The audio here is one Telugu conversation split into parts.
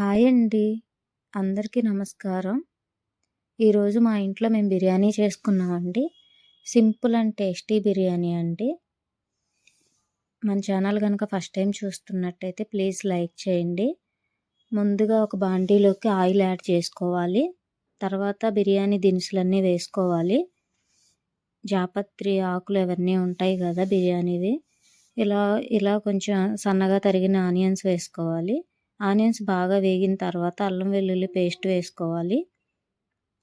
హాయ్ అండి. అందరికీ నమస్కారం. ఈరోజు మా ఇంట్లో మేము బిర్యానీ చేసుకున్నామండి. సింపుల్ అండ్ టేస్టీ బిర్యానీ అండి. మన ఛానల్ కనుక ఫస్ట్ టైం చూస్తున్నట్టయితే ప్లీజ్ లైక్ చేయండి. ముందుగా ఒక బాండీలోకి ఆయిల్ యాడ్ చేసుకోవాలి. తర్వాత బిర్యానీ దినుసులన్నీ వేసుకోవాలి. జాపత్రి ఆకులు అవన్నీ ఉంటాయి కదా బిర్యానీవి. ఇలా ఇలా కొంచెం సన్నగా తరిగిన ఆనియన్స్ వేసుకోవాలి. ఆనియన్స్ బాగా వేగిన తర్వాత అల్లం వెల్లుల్లి పేస్ట్ వేసుకోవాలి.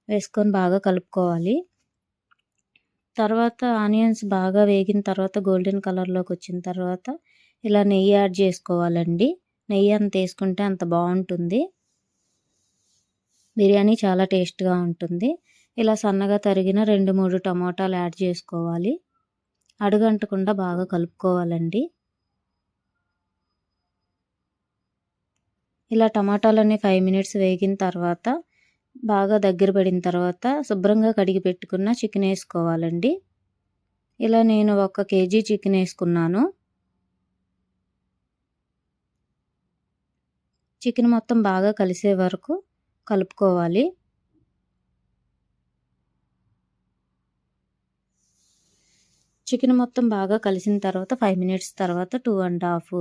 వేసుకొని బాగా కలుపుకోవాలి. తర్వాత ఆనియన్స్ బాగా వేగిన తర్వాత గోల్డెన్ కలర్లోకి వచ్చిన తర్వాత ఇలా నెయ్యి యాడ్ చేసుకోవాలండి. నెయ్యి అంత వేసుకుంటే అంత బాగుంటుంది. బిర్యానీ చాలా టేస్ట్గా ఉంటుంది. ఇలా సన్నగా తరిగిన రెండు మూడు టమోటాలు యాడ్ చేసుకోవాలి. అడుగంటకుండా బాగా కలుపుకోవాలండి. ఇలా టమాటాలన్నీ ఫైవ్ మినిట్స్ వేగిన తర్వాత బాగా దగ్గర పడిన తర్వాత శుభ్రంగా కడిగి పెట్టుకున్న చికెన్ వేసుకోవాలండి. ఇలా నేను ఒక కేజీ చికెన్ వేసుకున్నాను. చికెన్ మొత్తం బాగా కలిసే వరకు కలుపుకోవాలి. చికెన్ మొత్తం బాగా కలిసిన తర్వాత ఫైవ్ మినిట్స్ తర్వాత టూ అండ్ హాఫ్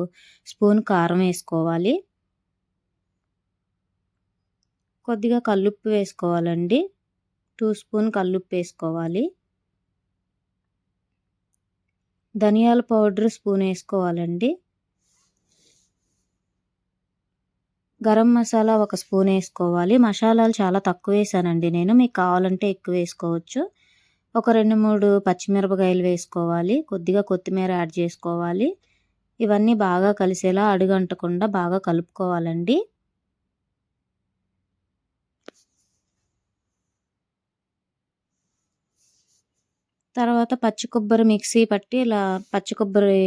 స్పూన్ కారం వేసుకోవాలి. కొద్దిగా కల్లుప్పు వేసుకోవాలండి. టూ స్పూన్ కల్లుప్పు వేసుకోవాలి. ధనియాల పౌడర్ స్పూన్ వేసుకోవాలండి. గరం మసాలా ఒక స్పూన్ వేసుకోవాలి. మసాలాలు చాలా తక్కువ వేసానండి నేను. మీకు కావాలంటే ఎక్కువ వేసుకోవచ్చు. ఒక రెండు మూడు పచ్చిమిరపకాయలు వేసుకోవాలి. కొద్దిగా కొత్తిమీర యాడ్ చేసుకోవాలి. ఇవన్నీ బాగా కలిసేలా అడుగంటకుండా బాగా కలుపుకోవాలండి. తర్వాత పచ్చి కొబ్బరి మిక్సీ పట్టి ఇలా పచ్చి కొబ్బరి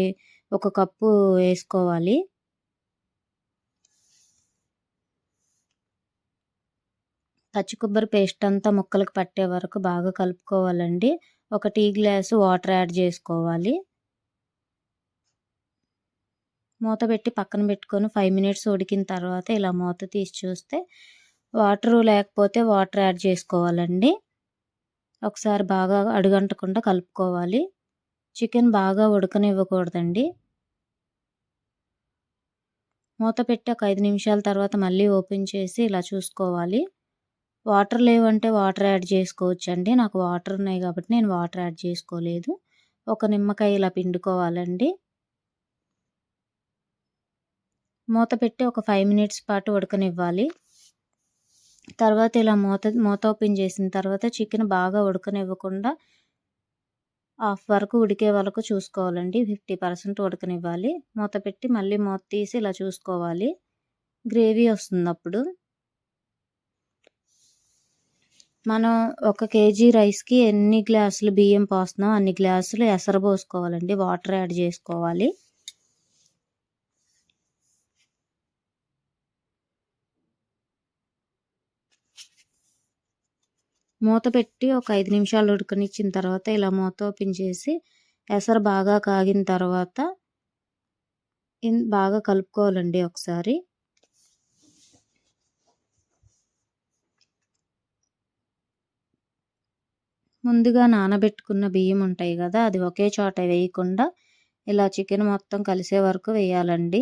ఒక కప్పు వేసుకోవాలి. పచ్చి కొబ్బరి పేస్ట్ అంతా ముక్కలకు పట్టే వరకు బాగా కలుపుకోవాలండి. ఒక టీ గ్లాసు వాటర్ యాడ్ చేసుకోవాలి. మూత పెట్టి పక్కన పెట్టుకొని ఫైవ్ మినిట్స్ ఉడికిన తర్వాత ఇలా మూత తీసి చూస్తే వాటర్ లేకపోతే వాటర్ యాడ్ చేసుకోవాలండి. ఒకసారి బాగా అడుగంటకుండా కలుపుకోవాలి. చికెన్ బాగా ఉడకనివ్వకూడదండి. మూత పెట్టి ఒక ఐదు నిమిషాల తర్వాత మళ్ళీ ఓపెన్ చేసి ఇలా చూసుకోవాలి. వాటర్ లేవంటే వాటర్ యాడ్ చేసుకోవచ్చండి. నాకు వాటర్ ఉన్నాయి కాబట్టి నేను వాటర్ యాడ్ చేసుకోలేదు. ఒక నిమ్మకాయ ఇలా పిండుకోవాలండి. మూత పెట్టి ఒక ఫైవ్ మినిట్స్ పాటు ఉడకనివ్వాలి. తర్వాత ఇలా మూత మూత ఓపెన్ చేసిన తర్వాత చికెన్ బాగా ఉడకనివ్వకుండా హాఫ్ వరకు ఉడికే వరకు చూసుకోవాలండి. ఫిఫ్టీ పర్సెంట్ ఉడకనివ్వాలి. మూత పెట్టి మళ్ళీ మూత తీసి ఇలా చూసుకోవాలి. గ్రేవీ వస్తుంది అప్పుడు మనం ఒక కేజీ రైస్కి ఎన్ని గ్లాసులు బియ్యం పోస్తున్నాం అన్ని గ్లాసులు ఎసరు పోసుకోవాలండి. వాటర్ యాడ్ చేసుకోవాలి. మూత పెట్టి ఒక ఐదు నిమిషాలు ఉడకనిచ్చిన తర్వాత ఇలా మూత ఓపెన్ చేసి ఎసరు బాగా కాగిన తర్వాత బాగా కలుపుకోవాలండి ఒకసారి. ముందుగా నానబెట్టుకున్న బియ్యం ఉంటాయి కదా అది ఒకే చోట వేయకుండా ఇలా చికెన్ మొత్తం కలిసే వరకు వేయాలండి.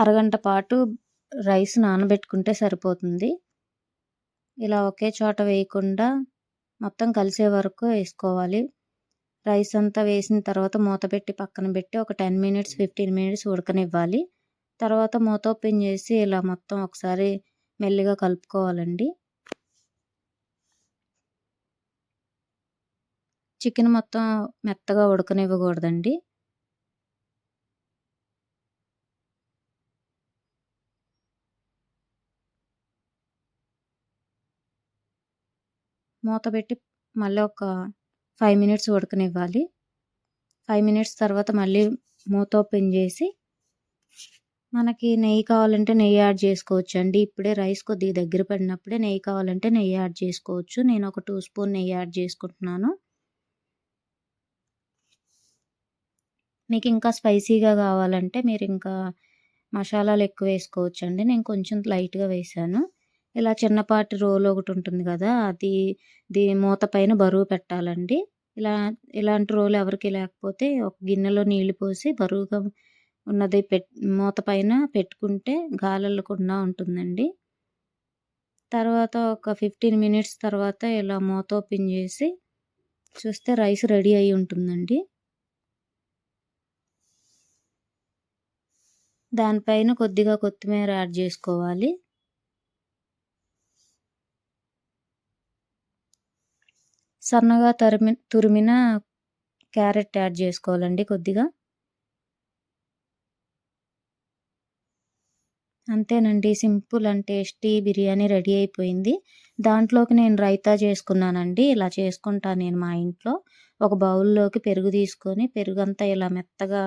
అరగంట పాటు రైస్ నానబెట్టుకుంటే సరిపోతుంది. ఇలా ఒకే చోట వేయకుండా మొత్తం కలిసే వరకు వేసుకోవాలి. రైస్ అంతా వేసిన తర్వాత మూత పెట్టి పక్కన పెట్టి ఒక టెన్ మినిట్స్ ఫిఫ్టీన్ మినిట్స్ ఉడకనివ్వాలి. తర్వాత మూత ఓపెన్ చేసి ఇలా మొత్తం ఒకసారి మెల్లిగా కలుపుకోవాలండి. చికెన్ మొత్తం మెత్తగా ఉడకనివ్వకూడదండి. మూత పెట్టి మళ్ళీ ఒక ఫైవ్ మినిట్స్ ఉడకనివ్వాలి. ఫైవ్ మినిట్స్ తర్వాత మళ్ళీ మూత ఓపెన్ చేసి మనకి నెయ్యి కావాలంటే నెయ్యి యాడ్ చేసుకోవచ్చు అండి. ఇప్పుడే రైస్ కొద్దిగా దగ్గర పడినప్పుడే నెయ్యి కావాలంటే నెయ్యి యాడ్ చేసుకోవచ్చు. నేను ఒక టూ స్పూన్ నెయ్యి యాడ్ చేసుకుంటున్నాను. మీకు ఇంకా స్పైసీగా కావాలంటే మీరు ఇంకా మసాలాలు ఎక్కువ వేసుకోవచ్చు అండి. నేను కొంచెం లైట్గా వేసాను ఇలా చిన్నపాటి రోల్ ఒకటి ఉంటుంది కదా అది దీ మూత పైన బరువు పెట్టాలండి. ఇలా ఇలాంటి రోలు ఎవరికి లేకపోతే ఒక గిన్నెలో నీళ్ళు పోసి బరువుగా ఉన్నది పెట్ మూత పైన పెట్టుకుంటే గాలెళ్ళకుండా ఉంటుందండి. తర్వాత ఒక ఫిఫ్టీన్ మినిట్స్ తర్వాత ఇలా మూత ఓపెన్ చేసి చూస్తే రైస్ రెడీ అయి ఉంటుందండి. దానిపైన కొద్దిగా కొత్తిమీర యాడ్ చేసుకోవాలి. సన్నగా తరిమి తురిమిన క్యారెట్ యాడ్ చేసుకోవాలండి కొద్దిగా. అంతేనండి simple and tasty biryani ready అయిపోయింది. దాంట్లోకి నేను రైతా చేసుకున్నానండి. ఇలా చేసుకుంటాను నేను మా ఇంట్లో. ఒక బౌల్లోకి పెరుగు తీసుకొని పెరుగు అంతా ఇలా మెత్తగా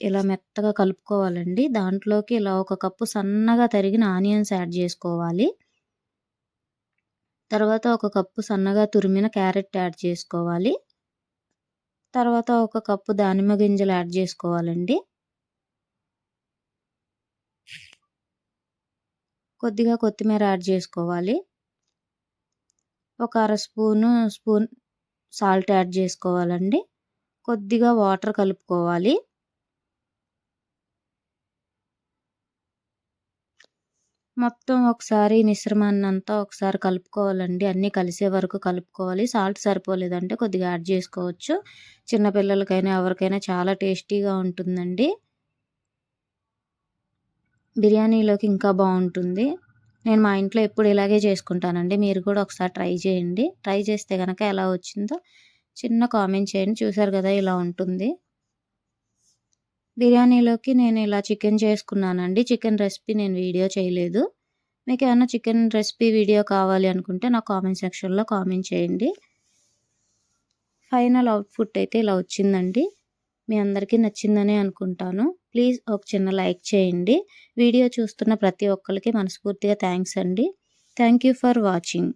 ఇలా మెత్తగా కలుపుకోవాలండి. దాంట్లోకి ఇలా ఒక కప్పు సన్నగా తరిగిన ఆనియన్స్ యాడ్ చేసుకోవాలి. తర్వాత ఒక కప్పు సన్నగా తురిమిన క్యారెట్ యాడ్ చేసుకోవాలి. తర్వాత ఒక కప్పు దానిమ్మ గింజలు యాడ్ చేసుకోవాలండి. కొద్దిగా కొత్తిమీర యాడ్ చేసుకోవాలి. ఒక అర స్పూను స్పూన్ సాల్ట్ యాడ్ చేసుకోవాలండి. కొద్దిగా వాటర్ కలుపుకోవాలి. మొత్తం ఒకసారి మిశ్రమాన్ని అంతా ఒకసారి కలుపుకోవాలండి. అన్నీ కలిసే వరకు కలుపుకోవాలి. సాల్ట్ సరిపోలేదంటే కొద్దిగా యాడ్ చేసుకోవచ్చు. చిన్నపిల్లలకైనా ఎవరికైనా చాలా టేస్టీగా ఉంటుందండి. బిర్యానీలోకి ఇంకా బాగుంటుంది. నేను మా ఇంట్లో ఎప్పుడు ఇలాగే చేసుకుంటానండి. మీరు కూడా ఒకసారి ట్రై చేయండి. ట్రై చేస్తే కనుక ఎలా వచ్చిందో చిన్న కామెంట్ చేయండి. చూసారు కదా ఇలా ఉంటుంది. బిర్యానీలోకి నేను ఇలా చికెన్ చేసుకున్నానండి. చికెన్ రెసిపీ నేను వీడియో చేయలేదు. మీకు ఏమైనా చికెన్ రెసిపీ వీడియో కావాలి అనుకుంటే నా కామెంట్ సెక్షన్లో కామెంట్ చేయండి. ఫైనల్ అవుట్పుట్ అయితే ఇలా వచ్చిందండి. మీ అందరికీ నచ్చిందనే అనుకుంటాను. ప్లీజ్ ఒక చిన్న లైక్ చేయండి. వీడియో చూస్తున్న ప్రతి ఒక్కరికి మనస్ఫూర్తిగా థ్యాంక్స్ అండి. Thank you for watching.